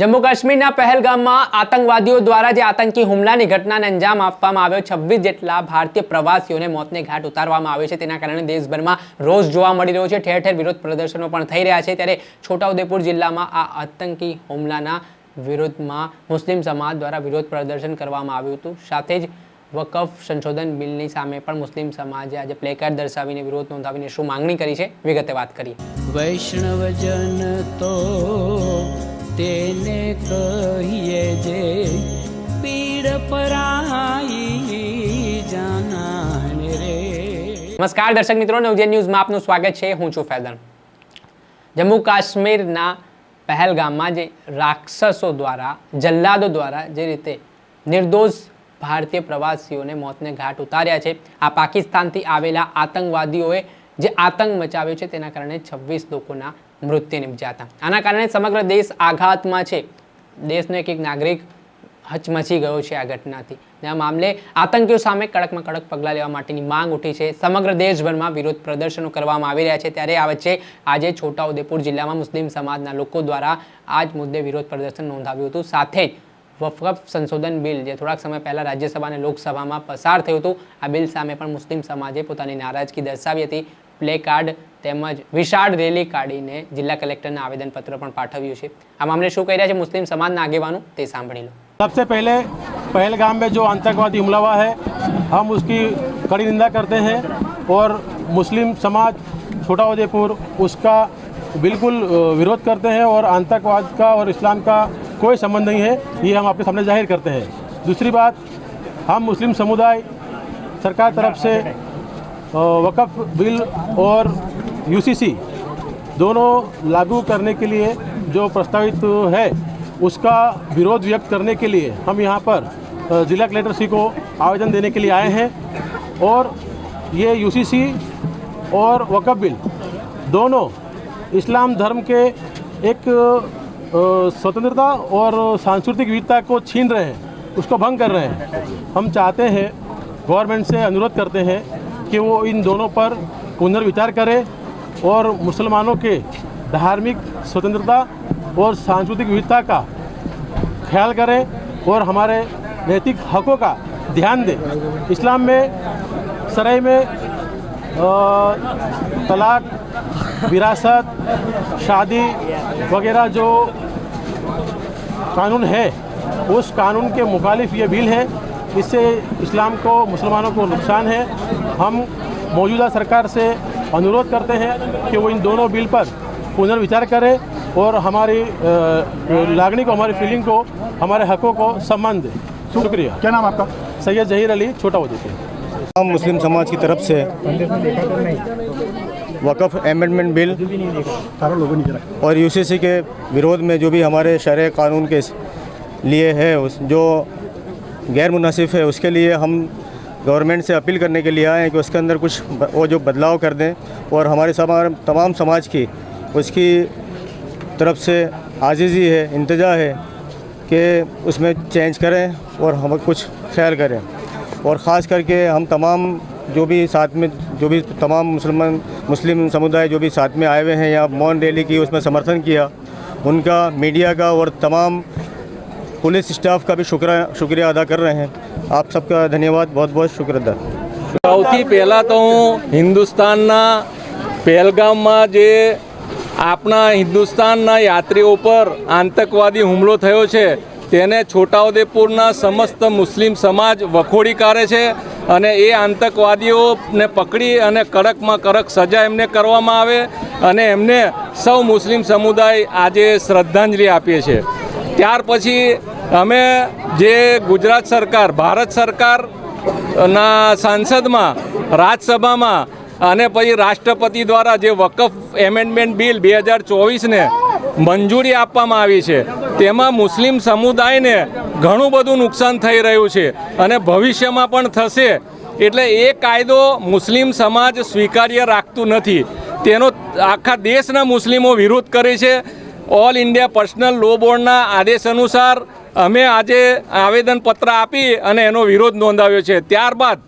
જમ્મુ કાશ્મીરના પહેલગામમાં આતંકવાદીઓ દ્વારા જે આતંકી હુમલાની ઘટનાને અંજામ આપવામાં આવ્યો, છવ્વીસ જેટલા ભારતીય પ્રવાસીઓને મોતને ઘાટ ઉતારવામાં આવ્યો છે. તેના કારણે દેશભરમાં રોષ જોવા મળી રહ્યો છે. ઠેર ઠેર વિરોધ પ્રદર્શનો પણ થઈ રહ્યા છે. ત્યારે છોટાઉદેપુર જિલ્લામાં આ આતંકી હુમલાના વિરોધમાં મુસ્લિમ સમાજ દ્વારા વિરોધ પ્રદર્શન કરવામાં આવ્યું હતું. સાથે જ વકફ સંશોધન બિલની સામે પણ મુસ્લિમ સમાજે આજે પ્લેકાર્ડ દર્શાવીને વિરોધ નોંધાવીને શું માંગણી કરી છે? વિગતે વાત કરીએ. વૈષ્ણવજન તો તેને કહીએ જે પીડ પરાઈ જાનાને રે. નમસ્કાર દર્શક મિત્રો નવજે ન્યૂઝમાં આપનું સ્વાગત છે. હું છું ફેદન. જમ્મુ કાશ્મીરના પહેલગામમાં જે રાક્ષસો દ્વારા, જલ્લાદો દ્વારા જે રીતે નિર્દોષ ભારતીય પ્રવાસીઓને મોતને ઘાટ ઉતાર્યા છે, આ પાકિસ્તાનથી આવેલા આતંકવાદીઓએ જે આતંક મચાવ્યો છે તેના કારણે છવ્વીસ લોકોના મૃત્યુ નિપજ્યા હતા આના કારણે સમગ્ર દેશ આઘાતમાં છે. દેશનો એક એક નાગરિક હચમચી ગયો છે આ ઘટનાથી. ને આ મામલે આતંકીઓ સામે કડકમાં કડક પગલાં લેવા માટેની માંગ ઉઠી છે. સમગ્ર દેશભરમાં વિરોધ પ્રદર્શનો કરવામાં આવી રહ્યા છે. ત્યારે આ વચ્ચે આજે છોટાઉદેપુર જિલ્લામાં મુસ્લિમ સમાજના લોકો દ્વારા આ જ મુદ્દે વિરોધ પ્રદર્શન નોંધાવ્યું હતું. સાથે જ વફકફ સંશોધન બિલ, જે થોડાક સમય પહેલાં રાજ્યસભા અને લોકસભામાં પસાર થયું હતું, આ બિલ સામે પણ મુસ્લિમ સમાજે પોતાની નારાજગી દર્શાવી હતી. પ્લે કાર્ડ તેમજ વિશાળ રેલી કાઢીને જિલ્લા કલેક્ટરને આવેદનપત્ર પણ પાઠવ્યું છે આ મામલે શું કહી રહ્યા છે મુસ્લિમ સમાજના આગેવાનો તે સાંભળી લો सबसे पहले पहलगाम में जो आतंकवादी हमला हुआ है हम उसकी कड़ी निंदा करते हैं और मुस्लिम समाज छोटा उदयपुर उसका बिल्कुल अ, विरोध करते हैं और आतंकवाद का और इस्लाम का कोई संबंध नहीं है ये हम आपके सामने जाहिर करते हैं दूसरी बात हम मुस्लिम समुदाय सरकार तरफ से अ, वक़्फ़ बिल और यूसीसी दोनों लागू करने के लिए जो प्रस्तावित है, उसका विरोध व्यक्त करने के लिए हम यहाँ पर जिला कलेक्टर सी को आवेदन देने के लिए आए हैं और ये यूसीसी और वक़्फ़ बिल दोनों इस्लाम धर्म के एक स्वतंत्रता और सांस्कृतिक विविधता को छीन रहे हैं, उसको भंग कर रहे हैं। हम चाहते हैं, गवर्नमेंट से अनुरोध करते हैं कि वो इन दोनों पर पुनर्विचार करे और मुसलमानों के धार्मिक स्वतंत्रता और सांस्कृतिक विविधता का ख्याल करें और हमारे नैतिक हकों का ध्यान दें। इस्लाम में, सराय में तलाक, विरासत, शादी वगैरह जो कानून है, उस कानून के मुखालिफ ये बिल है। इससे इस्लाम को, मुसलमानों को नुकसान है। हम मौजूदा सरकार से अनुरोध करते हैं कि वो इन दोनों बिल पर पुनर्विचार करें और हमारी लागणी को हमारी फीलिंग को हमारे हकों को सम्मान दें। शुक्रिया। क्या नाम आपका? सैयद जहीर अली छोटा उदयपुर हम मुस्लिम समाज की तरफ़ से वक़फ़ एमेंडमेंट बिल और यूसीसी के विरोध में जो भी हमारे शरय कानून के लिए है उस जो गैर मुनासिब है उसके लिए हम गवर्नमेंट से अपील करने के लिए आए हैं कि उसके अंदर कुछ वो जो बदलाव कर दें और हमारे समा तमाम समाज की उसकी तरफ़ से आजीज़ी है, इंतजा है कि उसमें चेंज करें और हम कुछ ख्याल करें। और ख़ास करके हम तमाम जो भी साथ में, जो भी तमाम मुसलमान, मुस्लिम समुदाय जो भी साथ में आए हुए हैं या मौन रैली की उसमें समर्थन किया, उनका मीडिया का और तमाम पुलिस स्टाफ का भी शुक्र, शुक्रिया अदा कर रहे हैं। आप सबका धन्यवाद बहुत बहुत शुक्रिया સૌથી પહેલાં તો હું હિન્દુસ્તાનના પહેલગામમાં જે આપણા હિન્દુસ્તાનના યાત્રીઓ પર આતંકવાદી હુમલો થયો છે તેને છોટાઉદેપુરના સમસ્ત મુસ્લિમ સમાજ વખોડી કાઢે છે અને એ આતંકવાદીઓને પકડી અને કડકમાં કડક સજા એમને કરવામાં આવે અને એમને સૌ મુસ્લિમ સમુદાય આજે શ્રદ્ધાંજલિ આપીએ છીએ ત્યાર પછી અમે જે ગુજરાત સરકાર, ભારત સરકારના સાંસદમાં, રાજ્યસભામાં અને પછી રાષ્ટ્રપતિ દ્વારા જે વકફ એમેન્ડમેન્ટ બિલ બે હજાર ચોવીસને મંજૂરી આપવામાં આવી છે, તેમાં મુસ્લિમ સમુદાયને ઘણું બધું નુકસાન થઈ રહ્યું છે અને ભવિષ્યમાં પણ થશે. એટલે એ કાયદો મુસ્લિમ સમાજ સ્વીકાર્ય રાખતું નથી. તેનો આખા દેશના મુસ્લિમો વિરોધ કરે છે. ઓલ ઇન્ડિયા પર્સનલ લો બોર્ડના આદેશ અનુસાર અમે આજે આવેદનપત્ર આપી અને એનો વિરોધ નોંધાવ્યો છે. ત્યારબાદ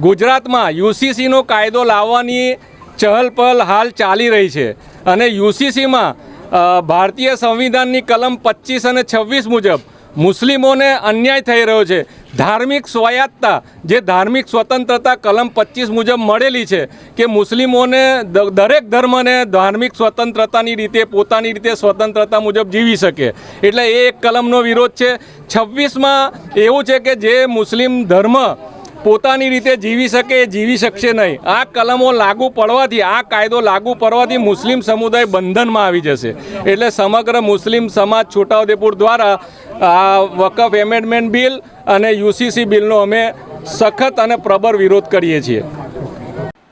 ગુજરાતમાં યુસીસીનો કાયદો લાવવાની ચહલપહલ હાલ ચાલી રહી છે અને યુસીસીમાં ભારતીય સંવિધાનની કલમ પચીસ અને છવ્વીસ મુજબ મુસ્લિમોને અન્યાય થઈ રહ્યો છે. ધાર્મિક સ્વાયત્તતા, જે ધાર્મિક સ્વતંત્રતા કલમ પચીસ મુજબ મળેલી છે કે મુસ્લિમોને દરેક ધર્મને ધાર્મિક સ્વતંત્રતાની રીતે, પોતાની રીતે સ્વતંત્રતા મુજબ જીવી શકે. એટલે એ એક કલમનો વિરોધ છે. છવ્વીસમાં એવું છે કે જે મુસ્લિમ ધર્મ પોતાની રીતે જીવી શકે, જીવી શકશે નહીં. આ કલમો લાગુ પડવાથી, આ કાયદો લાગુ પડવાથી મુસ્લિમ સમુદાય બંધનમાં આવી જશે. એટલે સમગ્ર મુસ્લિમ સમાજ છોટાઉદેપુર દ્વારા આ વકફ એમેન્ડમેન્ટ બિલ અને યુસીસી બિલનો અમે સખત અને પ્રબળ વિરોધ કરીએ છીએ.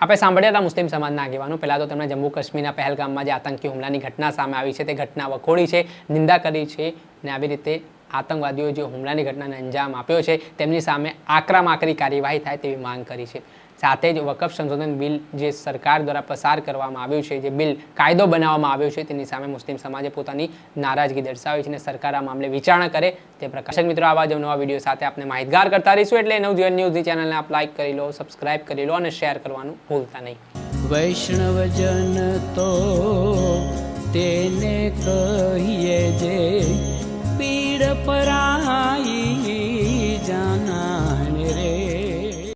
આપણે સાંભળ્યા હતા મુસ્લિમ સમાજના આગેવાનો. પહેલાં તો તેમણે જમ્મુ કાશ્મીરના પહેલગામમાં જે આતંકી હુમલાની ઘટના સામે આવી છે, તે ઘટના વખોડી છે, નિંદા કરી છે ને આવી રીતે આતંકવાદીઓ જે હુમલાની ઘટનાને અંજામ આપ્યો છે, તેમની સામે આકરામાકરી કાર્યવાહી થાય તેવી માંગ કરી છે. સાથે જ વકફ સંશોધન બિલ જે સરકાર દ્વારા પસાર કરવામાં આવ્યું છે, જે બિલ કાયદો બનાવવામાં આવ્યો છે, તેની સામે મુસ્લિમ સમાજે પોતાની નારાજગી દર્શાવી છે અને સરકાર આ મામલે વિચારણા કરે તે પ્રકાશન મિત્રો, આવા જ નવા વીડિયો સાથે આપણે માહિતગાર કરતા રહીશું, એટલે નવજીવન ન્યૂઝની ચેનલને આપ લાઇક કરી લો સબસ્ક્રાઇબ કરી લો અને શેર કરવાનું ભૂલતા નહીં. વૈષ્ણવજન તો તેને કહીએ જે પરાઈ